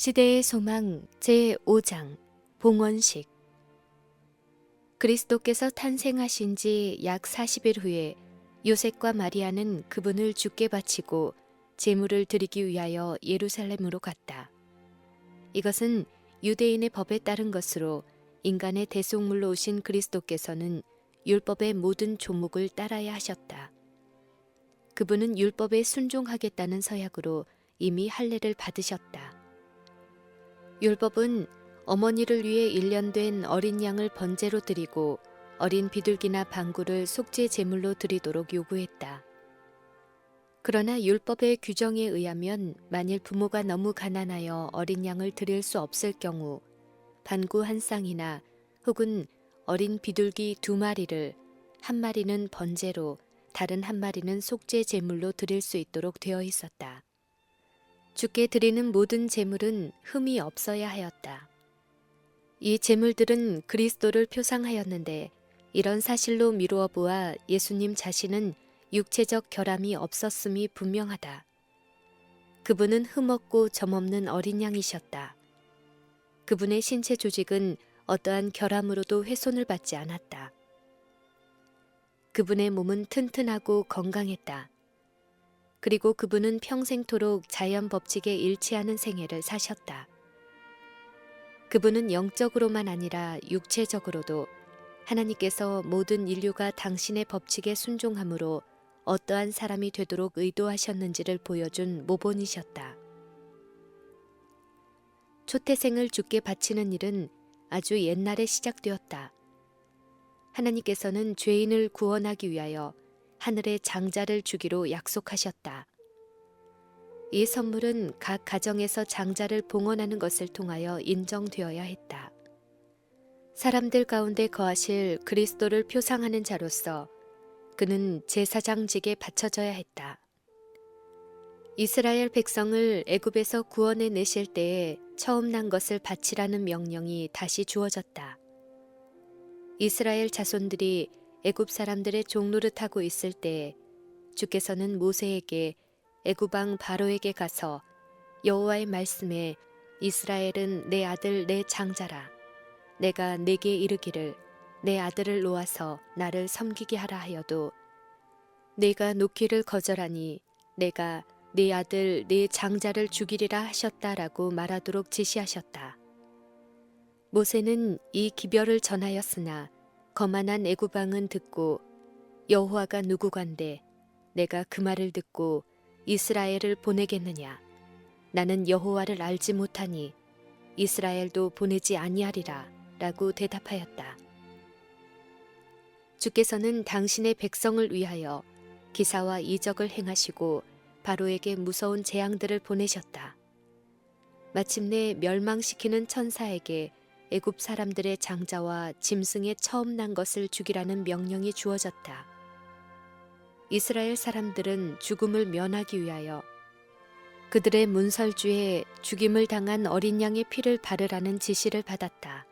시대의 소망 제5장 봉헌식 그리스도께서 탄생하신 지 약 40일 후에 요셉과 마리아는 그분을 죽게 바치고 제물을 드리기 위하여 예루살렘으로 갔다. 이것은 유대인의 법에 따른 것으로 인간의 대속물로 오신 그리스도께서는 율법의 모든 조목을 따라야 하셨다. 그분은 율법에 순종하겠다는 서약으로 이미 할례를 받으셨다. 율법은 어머니를 위해 일련된 어린 양을 번제로 드리고 어린 비둘기나 방구를 속죄 제물로 드리도록 요구했다. 그러나 율법의 규정에 의하면 만일 부모가 너무 가난하여 어린 양을 드릴 수 없을 경우 반구 한 쌍이나 혹은 어린 비둘기 두 마리를 한 마리는 번제로 다른 한 마리는 속죄 제물로 드릴 수 있도록 되어 있었다. 주께 드리는 모든 제물은 흠이 없어야 하였다. 이 제물들은 그리스도를 표상하였는데 이런 사실로 미루어 보아 예수님 자신은 육체적 결함이 없었음이 분명하다. 그분은 흠없고 점없는 어린 양이셨다. 그분의 신체 조직은 어떠한 결함으로도 훼손을 받지 않았다. 그분의 몸은 튼튼하고 건강했다. 그리고 그분은 평생토록 자연 법칙에 일치하는 생애를 사셨다. 그분은 영적으로만 아니라 육체적으로도 하나님께서 모든 인류가 당신의 법칙에 순종함으로 어떠한 사람이 되도록 의도하셨는지를 보여준 모본이셨다. 초태생을 죽게 바치는 일은 아주 옛날에 시작되었다. 하나님께서는 죄인을 구원하기 위하여 하늘의 장자를 주기로 약속하셨다. 이 선물은 각 가정에서 장자를 봉헌하는 것을 통하여 인정되어야 했다. 사람들 가운데 거하실 그리스도를 표상하는 자로서 그는 제사장직에 바쳐져야 했다. 이스라엘 백성을 애굽에서 구원해 내실 때에 처음 난 것을 바치라는 명령이 다시 주어졌다. 이스라엘 자손들이 애굽 사람들의 종노릇하고 있을 때 주께서는 모세에게 애굽왕 바로에게 가서 여호와의 말씀에 이스라엘은 내 아들 내 장자라 내가 내게 이르기를 내 아들을 놓아서 나를 섬기게 하라 하여도 내가 놓기를 거절하니 내가 네 아들 네 장자를 죽이리라 하셨다라고 말하도록 지시하셨다. 모세는 이 기별을 전하였으나 거만한 애굽왕은 듣고 여호와가 누구간데 내가 그 말을 듣고 이스라엘을 보내겠느냐 나는 여호와를 알지 못하니 이스라엘도 보내지 아니하리라 라고 대답하였다. 주께서는 당신의 백성을 위하여 기사와 이적을 행하시고 바로에게 무서운 재앙들을 보내셨다. 마침내 멸망시키는 천사에게 애굽 사람들의 장자와 짐승의 처음 난 것을 죽이라는 명령이 주어졌다. 이스라엘 사람들은 죽음을 면하기 위하여 그들의 문설주에 죽임을 당한 어린 양의 피를 바르라는 지시를 받았다.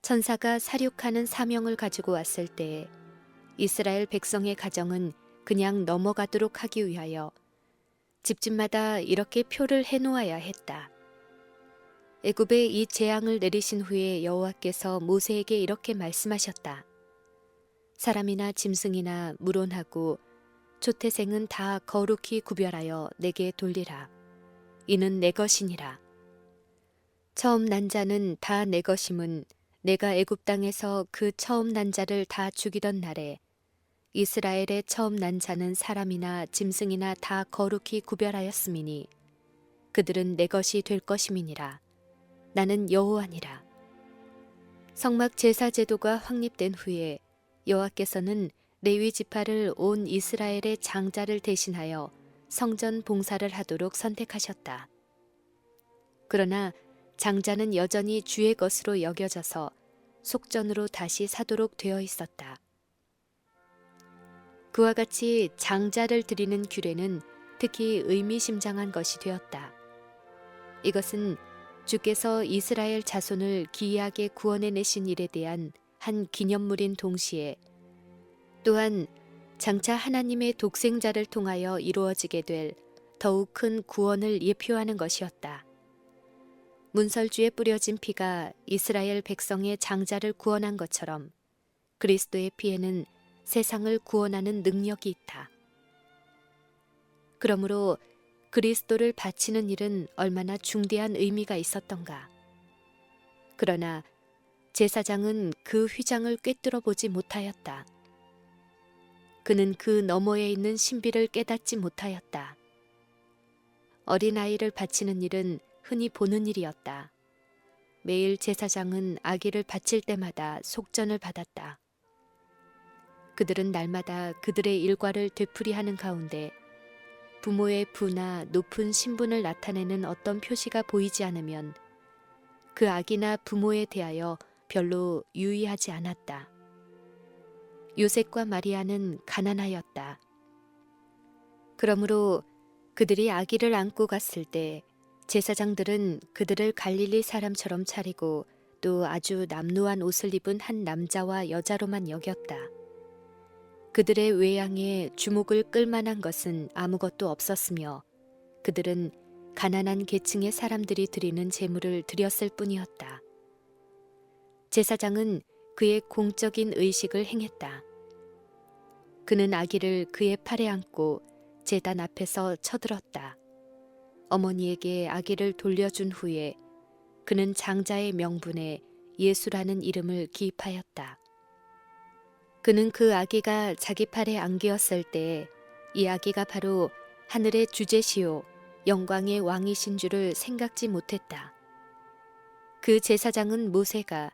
천사가 사륙하는 사명을 가지고 왔을 때 이스라엘 백성의 가정은 그냥 넘어가도록 하기 위하여 집집마다 이렇게 표를 해놓아야 했다. 애굽에 이 재앙을 내리신 후에 여호와께서 모세에게 이렇게 말씀하셨다. 사람이나 짐승이나 물론하고 초태생은 다 거룩히 구별하여 내게 돌리라. 이는 내 것이니라. 처음 난 자는 다 내 것임은 내가 애굽 땅에서 그 처음 난 자를 다 죽이던 날에 이스라엘의 처음 난 자는 사람이나 짐승이나 다 거룩히 구별하였음이니 그들은 내 것이 될 것임이니라. 나는 여호와니라. 성막 제사 제도가 확립된 후에 여호와께서는 레위 지파를 온 이스라엘의 장자를 대신하여 성전 봉사를 하도록 선택하셨다. 그러나 장자는 여전히 주의 것으로 여겨져서 속전으로 다시 사도록 되어 있었다. 그와 같이 장자를 드리는 규례는 특히 의미심장한 것이 되었다. 이것은 주께서 이스라엘 자손을 기이하게 구원해 내신 일에 대한 한 기념물인 동시에 또한 장차 하나님의 독생자를 통하여 이루어지게 될 더욱 큰 구원을 예표하는 것이었다. 문설주에 뿌려진 피가 이스라엘 백성의 장자를 구원한 것처럼 그리스도의 피에는 세상을 구원하는 능력이 있다. 그러므로 그리스도를 바치는 일은 얼마나 중대한 의미가 있었던가. 그러나 제사장은 그 휘장을 꿰뚫어 보지 못하였다. 그는 그 너머에 있는 신비를 깨닫지 못하였다. 어린아이를 바치는 일은 흔히 보는 일이었다. 매일 제사장은 아기를 바칠 때마다 속전을 받았다. 그들은 날마다 그들의 일과를 되풀이하는 가운데 부모의 부나 높은 신분을 나타내는 어떤 표시가 보이지 않으면 그 아기나 부모에 대하여 별로 유의하지 않았다. 요셉과 마리아는 가난하였다. 그러므로 그들이 아기를 안고 갔을 때 제사장들은 그들을 갈릴리 사람처럼 차리고 또 아주 남루한 옷을 입은 한 남자와 여자로만 여겼다. 그들의 외양에 주목을 끌만한 것은 아무것도 없었으며 그들은 가난한 계층의 사람들이 드리는 제물을 드렸을 뿐이었다. 제사장은 그의 공적인 의식을 행했다. 그는 아기를 그의 팔에 안고 제단 앞에서 쳐들었다. 어머니에게 아기를 돌려준 후에 그는 장자의 명분에 예수라는 이름을 기입하였다. 그는 그 아기가 자기 팔에 안기었을 때이 아기가 바로 하늘의 주제시요 영광의 왕이신 줄을 생각지 못했다. 그 제사장은 모세가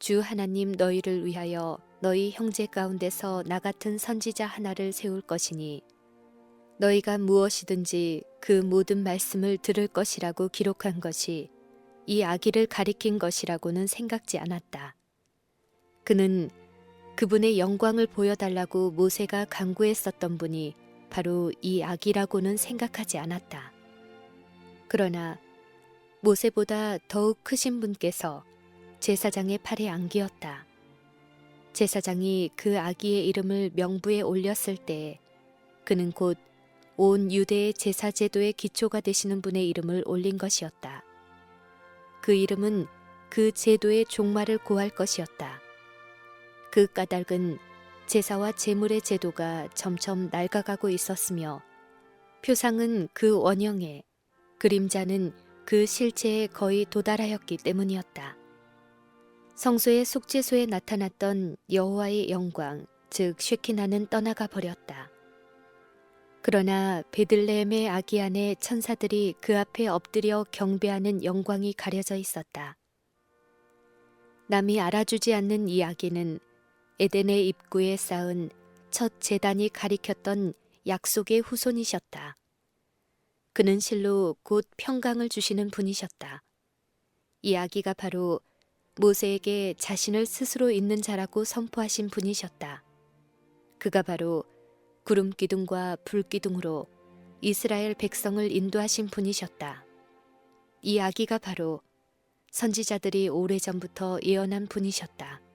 주 하나님 너희를 위하여 너희 형제 가운데서 나 같은 선지자 하나를 세울 것이니 너희가 무엇이든지 그 모든 말씀을 들을 것이라고 기록한 것이 이 아기를 가리킨 것이라고는 생각지 않았다. 그는 그분의 영광을 보여달라고 모세가 강구했었던 분이 바로 이 아기라고는 생각하지 않았다. 그러나 모세보다 더욱 크신 분께서 제사장의 팔에 안기었다. 제사장이 그 아기의 이름을 명부에 올렸을 때 그는 곧 온 유대의 제사 제도의 기초가 되시는 분의 이름을 올린 것이었다. 그 이름은 그 제도의 종말을 고할 것이었다. 그 까닭은 제사와 제물의 제도가 점점 낡아가고 있었으며 표상은 그 원형에 그림자는 그 실체에 거의 도달하였기 때문이었다. 성소의 속죄소에 나타났던 여호와의 영광, 즉 쉐키나는 떠나가 버렸다. 그러나 베들레헴의 아기 안에 천사들이 그 앞에 엎드려 경배하는 영광이 가려져 있었다. 남이 알아주지 않는 이 아기는 에덴의 입구에 쌓은 첫 재단이 가리켰던 약속의 후손이셨다. 그는 실로 곧 평강을 주시는 분이셨다. 이 아기가 바로 모세에게 자신을 스스로 있는 자라고 선포하신 분이셨다. 그가 바로 구름 기둥과 불 기둥으로 이스라엘 백성을 인도하신 분이셨다. 이 아기가 바로 선지자들이 오래전부터 예언한 분이셨다.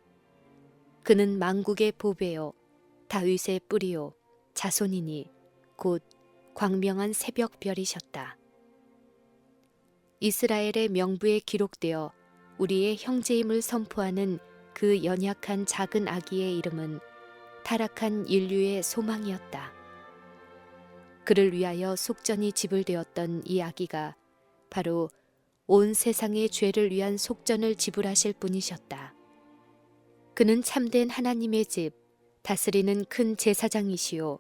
그는 망국의 보배요 다윗의 뿌리요 자손이니 곧 광명한 새벽별이셨다. 이스라엘의 명부에 기록되어 우리의 형제임을 선포하는 그 연약한 작은 아기의 이름은 타락한 인류의 소망이었다. 그를 위하여 속전이 지불되었던 이 아기가 바로 온 세상의 죄를 위한 속전을 지불하실 분이셨다. 그는 참된 하나님의 집, 다스리는 큰 제사장이시오.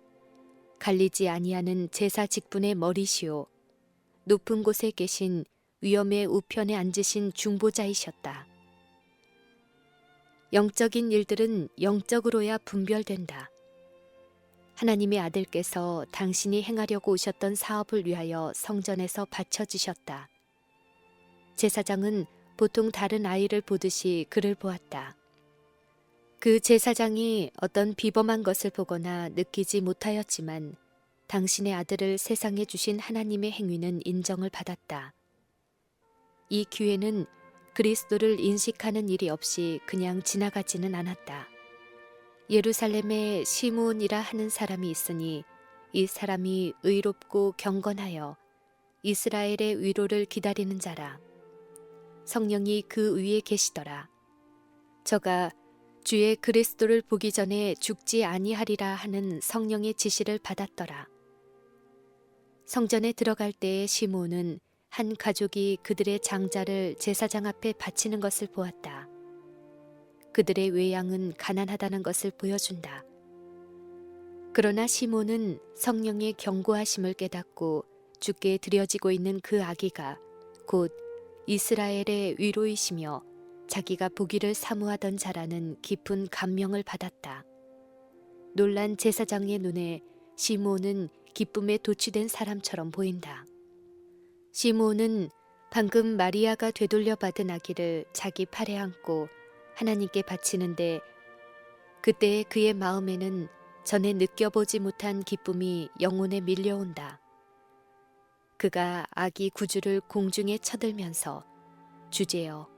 갈리지 아니하는 제사 직분의 머리시오. 높은 곳에 계신 위엄의 우편에 앉으신 중보자이셨다. 영적인 일들은 영적으로야 분별된다. 하나님의 아들께서 당신이 행하려고 오셨던 사업을 위하여 성전에서 바쳐지셨다. 제사장은 보통 다른 아이를 보듯이 그를 보았다. 그 제사장이 어떤 비범한 것을 보거나 느끼지 못하였지만 당신의 아들을 세상에 주신 하나님의 행위는 인정을 받았다. 이 기회는 그리스도를 인식하는 일이 없이 그냥 지나가지는 않았다. 예루살렘에 시므온이라 하는 사람이 있으니 이 사람이 의롭고 경건하여 이스라엘의 위로를 기다리는 자라. 성령이 그 위에 계시더라. 저가 주의 그리스도를 보기 전에 죽지 아니하리라 하는 성령의 지시를 받았더라. 성전에 들어갈 때에 시몬은 한 가족이 그들의 장자를 제사장 앞에 바치는 것을 보았다. 그들의 외양은 가난하다는 것을 보여준다. 그러나 시몬은 성령의 경고하심을 깨닫고 주께 드려지고 있는 그 아기가 곧 이스라엘의 위로이시며 자기가 보기를 사모하던 자라는 깊은 감명을 받았다. 놀란 제사장의 눈에 시몬은 기쁨에 도취된 사람처럼 보인다. 시몬은 방금 마리아가 되돌려 받은 아기를 자기 팔에 안고 하나님께 바치는데 그때 그의 마음에는 전에 느껴보지 못한 기쁨이 영혼에 밀려온다. 그가 아기 구주를 공중에 쳐들면서 주제여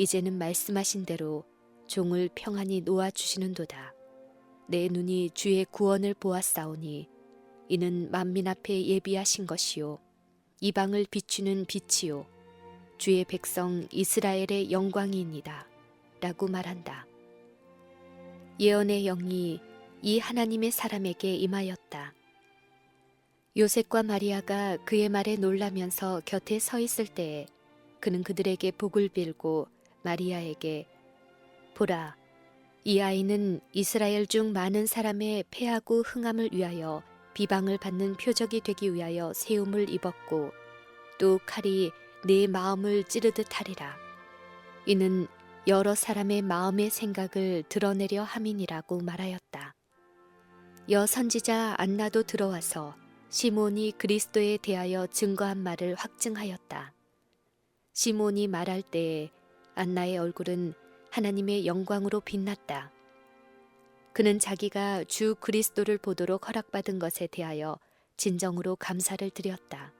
이제는 말씀하신 대로 종을 평안히 놓아 주시는도다. 내 눈이 주의 구원을 보았사오니 이는 만민 앞에 예비하신 것이요 이방을 비추는 빛이요 주의 백성 이스라엘의 영광이니이다. 라고 말한다. 예언의 영이 이 하나님의 사람에게 임하였다. 요셉과 마리아가 그의 말에 놀라면서 곁에 서 있을 때에 그는 그들에게 복을 빌고 마리아에게 보라 이 아이는 이스라엘 중 많은 사람의 패하고 흥함을 위하여 비방을 받는 표적이 되기 위하여 세움을 입었고 또 칼이 내 마음을 찌르듯 하리라 이는 여러 사람의 마음의 생각을 드러내려 함이니라고 말하였다. 여 선지자 안나도 들어와서 시몬이 그리스도에 대하여 증거한 말을 확증하였다. 시몬이 말할 때에 안나의 얼굴은 하나님의 영광으로 빛났다. 그는 자기가 주 그리스도를 보도록 허락받은 것에 대하여 진정으로 감사를 드렸다.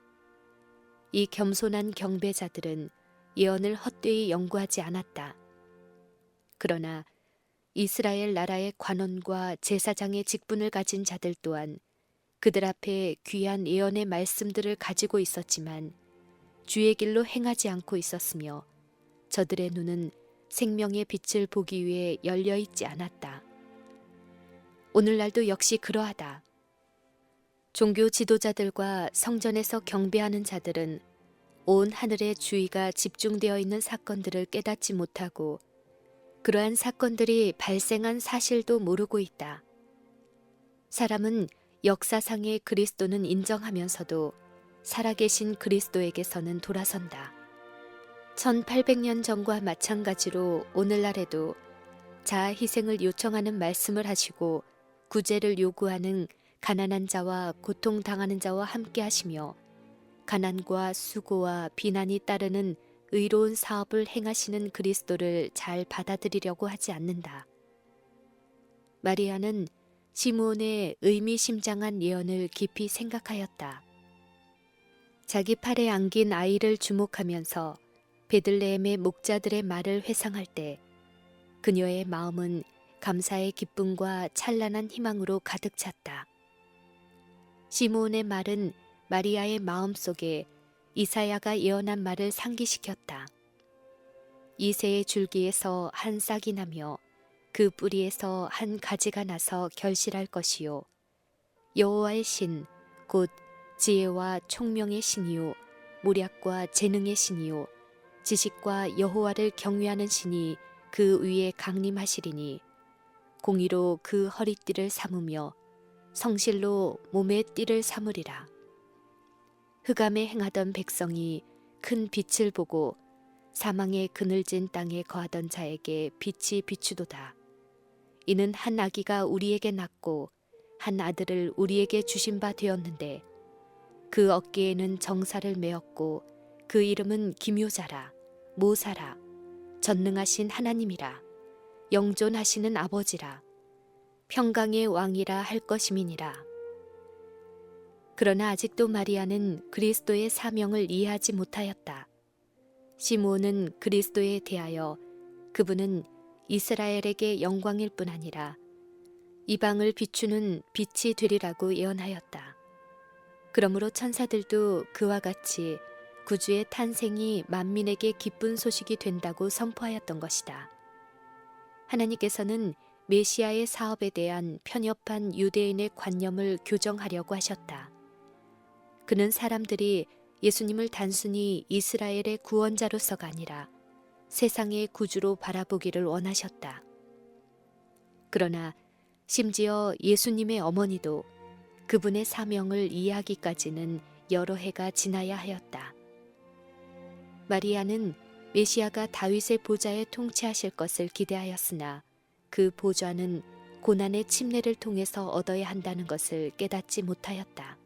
이 겸손한 경배자들은 예언을 헛되이 연구하지 않았다. 그러나 이스라엘 나라의 관원과 제사장의 직분을 가진 자들 또한 그들 앞에 귀한 예언의 말씀들을 가지고 있었지만 주의 길로 행하지 않고 있었으며 저들의 눈은 생명의 빛을 보기 위해 열려 있지 않았다. 오늘날도 역시 그러하다. 종교 지도자들과 성전에서 경배하는 자들은 온 하늘의 주의가 집중되어 있는 사건들을 깨닫지 못하고 그러한 사건들이 발생한 사실도 모르고 있다. 사람은 역사상의 그리스도는 인정하면서도 살아계신 그리스도에게서는 돌아선다. 1800년 전과 마찬가지로 오늘날에도 자아 희생을 요청하는 말씀을 하시고 구제를 요구하는 가난한 자와 고통당하는 자와 함께 하시며 가난과 수고와 비난이 따르는 의로운 사업을 행하시는 그리스도를 잘 받아들이려고 하지 않는다. 마리아는 시므온의 의미심장한 예언을 깊이 생각하였다. 자기 팔에 안긴 아이를 주목하면서 베들레헴의 목자들의 말을 회상할 때 그녀의 마음은 감사의 기쁨과 찬란한 희망으로 가득 찼다. 시므온의 말은 마리아의 마음 속에 이사야가 예언한 말을 상기시켰다. 이새의 줄기에서 한 싹이 나며 그 뿌리에서 한 가지가 나서 결실할 것이요 여호와의 신 곧 지혜와 총명의 신이요 모략과 재능의 신이요 지식과 여호와를 경외하는 신이 그 위에 강림하시리니 공의로 그 허리띠를 삼으며 성실로 몸의 띠를 삼으리라. 흑암에 행하던 백성이 큰 빛을 보고 사망의 그늘진 땅에 거하던 자에게 빛이 비추도다. 이는 한 아기가 우리에게 낳고 한 아들을 우리에게 주신 바 되었는데 그 어깨에는 정사를 메었고 그 이름은 기묘자라 모사라 전능하신 하나님이라 영존하시는 아버지라 평강의 왕이라 할 것임이니라. 그러나 아직도 마리아는 그리스도의 사명을 이해하지 못하였다. 시므온은 그리스도에 대하여 그분은 이스라엘에게 영광일 뿐 아니라 이방을 비추는 빛이 되리라고 예언하였다. 그러므로 천사들도 그와 같이 구주의 탄생이 만민에게 기쁜 소식이 된다고 선포하였던 것이다. 하나님께서는 메시아의 사업에 대한 편협한 유대인의 관념을 교정하려고 하셨다. 그는 사람들이 예수님을 단순히 이스라엘의 구원자로서가 아니라 세상의 구주로 바라보기를 원하셨다. 그러나 심지어 예수님의 어머니도 그분의 사명을 이해하기까지는 여러 해가 지나야 하였다. 마리아는 메시아가 다윗의 보좌에 통치하실 것을 기대하였으나 그 보좌는 고난의 침례를 통해서 얻어야 한다는 것을 깨닫지 못하였다.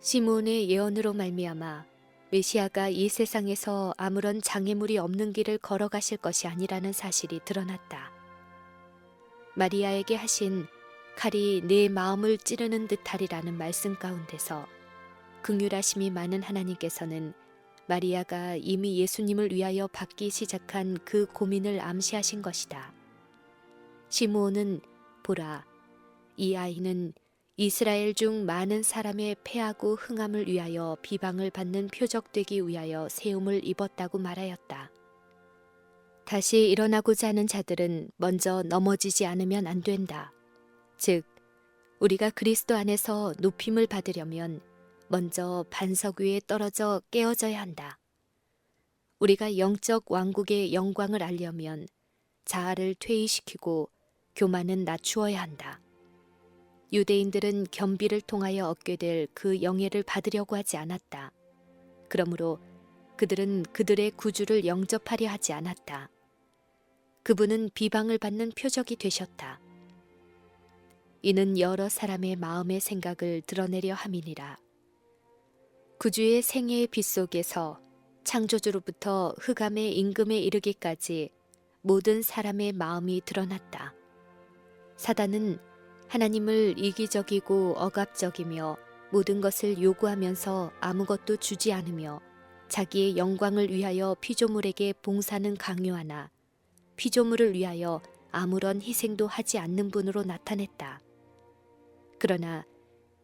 시몬의 예언으로 말미암아 메시아가 이 세상에서 아무런 장애물이 없는 길을 걸어가실 것이 아니라는 사실이 드러났다. 마리아에게 하신 칼이 내 마음을 찌르는 듯하리라는 말씀 가운데서 긍휼하심이 많은 하나님께서는 마리아가 이미 예수님을 위하여 받기 시작한 그 고민을 암시하신 것이다. 시므온은 보라, 이 아이는 이스라엘 중 많은 사람의 패하고 흥함을 위하여 비방을 받는 표적되기 위하여 세움을 입었다고 말하였다. 다시 일어나고자 하는 자들은 먼저 넘어지지 않으면 안 된다. 즉, 우리가 그리스도 안에서 높임을 받으려면 먼저 반석 위에 떨어져 깨어져야 한다. 우리가 영적 왕국의 영광을 알려면 자아를 퇴위시키고 교만은 낮추어야 한다. 유대인들은 겸비를 통하여 얻게 될 그 영예를 받으려고 하지 않았다. 그러므로 그들은 그들의 구주를 영접하려 하지 않았다. 그분은 비방을 받는 표적이 되셨다. 이는 여러 사람의 마음의 생각을 드러내려 함이니라. 구주의 생애의 빛 속에서 창조주로부터 흑암의 임금에 이르기까지 모든 사람의 마음이 드러났다. 사단은 하나님을 이기적이고 억압적이며 모든 것을 요구하면서 아무것도 주지 않으며 자기의 영광을 위하여 피조물에게 봉사는 강요하나 피조물을 위하여 아무런 희생도 하지 않는 분으로 나타냈다. 그러나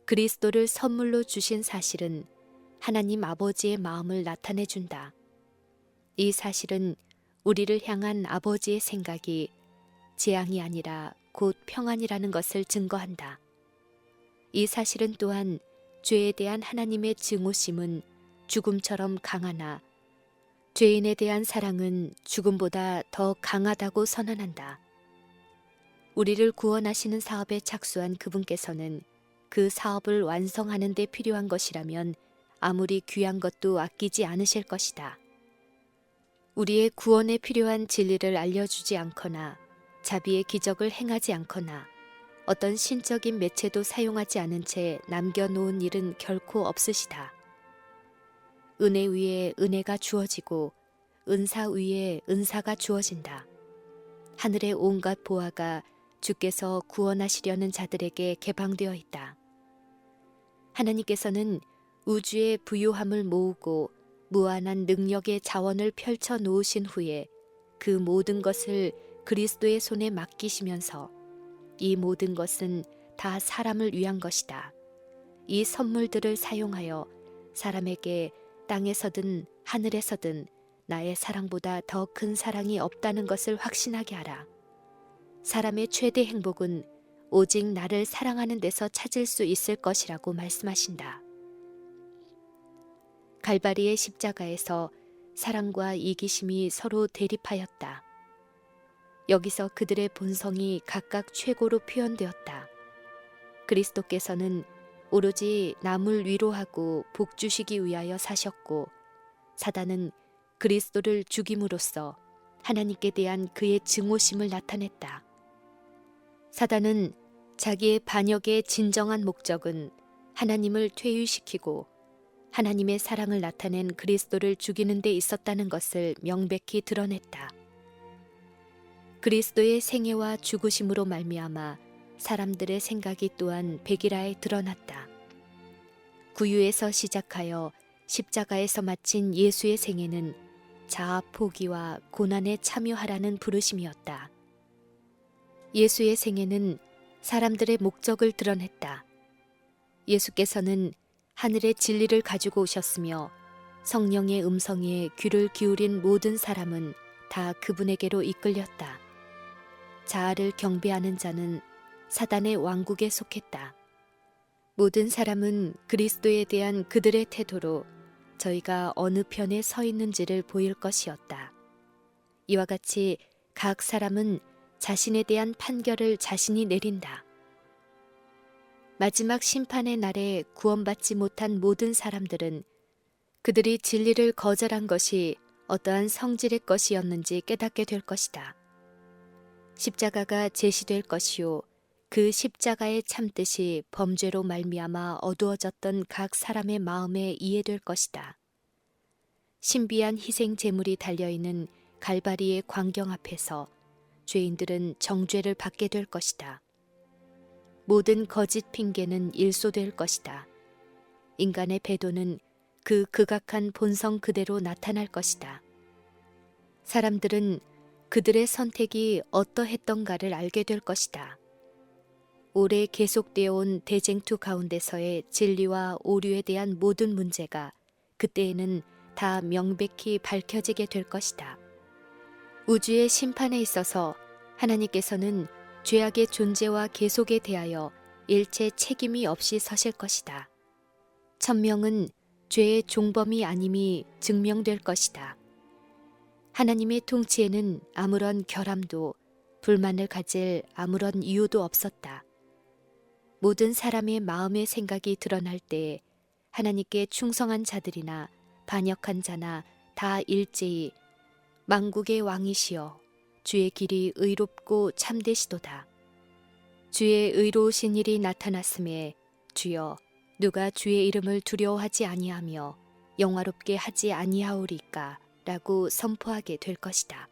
그리스도를 선물로 주신 사실은 하나님 아버지의 마음을 나타내 준다. 이 사실은 우리를 향한 아버지의 생각이 재앙이 아니라 곧 평안이라는 것을 증거한다. 이 사실은 또한 죄에 대한 하나님의 증오심은 죽음처럼 강하나 죄인에 대한 사랑은 죽음보다 더 강하다고 선언한다. 우리를 구원하시는 사업에 착수한 그분께서는 그 사업을 완성하는 데 필요한 것이라면 아무리 귀한 것도 아끼지 않으실 것이다. 우리의 구원에 필요한 진리를 알려주지 않거나 자비의 기적을 행하지 않거나 어떤 신적인 매체도 사용하지 않은 채 남겨놓은 일은 결코 없으시다. 은혜 위에 은혜가 주어지고 은사 위에 은사가 주어진다. 하늘의 온갖 보화가 주께서 구원하시려는 자들에게 개방되어 있다. 하나님께서는 우주의 부유함을 모으고 무한한 능력의 자원을 펼쳐 놓으신 후에 그 모든 것을 그리스도의 손에 맡기시면서 이 모든 것은 다 사람을 위한 것이다. 이 선물들을 사용하여 사람에게 땅에서든 하늘에서든 나의 사랑보다 더 큰 사랑이 없다는 것을 확신하게 하라. 사람의 최대 행복은 오직 나를 사랑하는 데서 찾을 수 있을 것이라고 말씀하신다. 갈바리의 십자가에서 사랑과 이기심이 서로 대립하였다. 여기서 그들의 본성이 각각 최고로 표현되었다. 그리스도께서는 오로지 남을 위로하고 복주시기 위하여 사셨고 사단은 그리스도를 죽임으로써 하나님께 대한 그의 증오심을 나타냈다. 사단은 자기의 반역의 진정한 목적은 하나님을 퇴위시키고 하나님의 사랑을 나타낸 그리스도를 죽이는 데 있었다는 것을 명백히 드러냈다. 그리스도의 생애와 죽으심으로 말미암아 사람들의 생각이 또한 백일하에 드러났다. 구유에서 시작하여 십자가에서 마친 예수의 생애는 자아 포기와 고난에 참여하라는 부르심이었다. 예수의 생애는 사람들의 목적을 드러냈다. 예수께서는 하늘의 진리를 가지고 오셨으며 성령의 음성에 귀를 기울인 모든 사람은 다 그분에게로 이끌렸다. 자아를 경배하는 자는 사단의 왕국에 속했다. 모든 사람은 그리스도에 대한 그들의 태도로 저희가 어느 편에 서 있는지를 보일 것이었다. 이와 같이 각 사람은 자신에 대한 판결을 자신이 내린다. 마지막 심판의 날에 구원받지 못한 모든 사람들은 그들이 진리를 거절한 것이 어떠한 성질의 것이었는지 깨닫게 될 것이다. 십자가가 제시될 것이요 그 십자가의 참뜻이 범죄로 말미암아 어두워졌던 각 사람의 마음에 이해될 것이다. 신비한 희생 제물이 달려 있는 갈바리의 광경 앞에서 죄인들은 정죄를 받게 될 것이다. 모든 거짓 핑계는 일소될 것이다. 인간의 배도는 그 극악한 본성 그대로 나타날 것이다. 사람들은 그들의 선택이 어떠했던가를 알게 될 것이다. 오래 계속되어 온 대쟁투 가운데서의 진리와 오류에 대한 모든 문제가 그때에는 다 명백히 밝혀지게 될 것이다. 우주의 심판에 있어서 하나님께서는 죄악의 존재와 계속에 대하여 일체 책임이 없이 서실 것이다. 천명은 죄의 종범이 아님이 증명될 것이다. 하나님의 통치에는 아무런 결함도 불만을 가질 아무런 이유도 없었다. 모든 사람의 마음의 생각이 드러날 때에 하나님께 충성한 자들이나 반역한 자나 다 일제히 망국의 왕이시여 주의 길이 의롭고 참되시도다. 주의 의로우신 일이 나타났음에 주여 누가 주의 이름을 두려워하지 아니하며 영화롭게 하지 아니하오리까 라고 선포하게 될 것이다.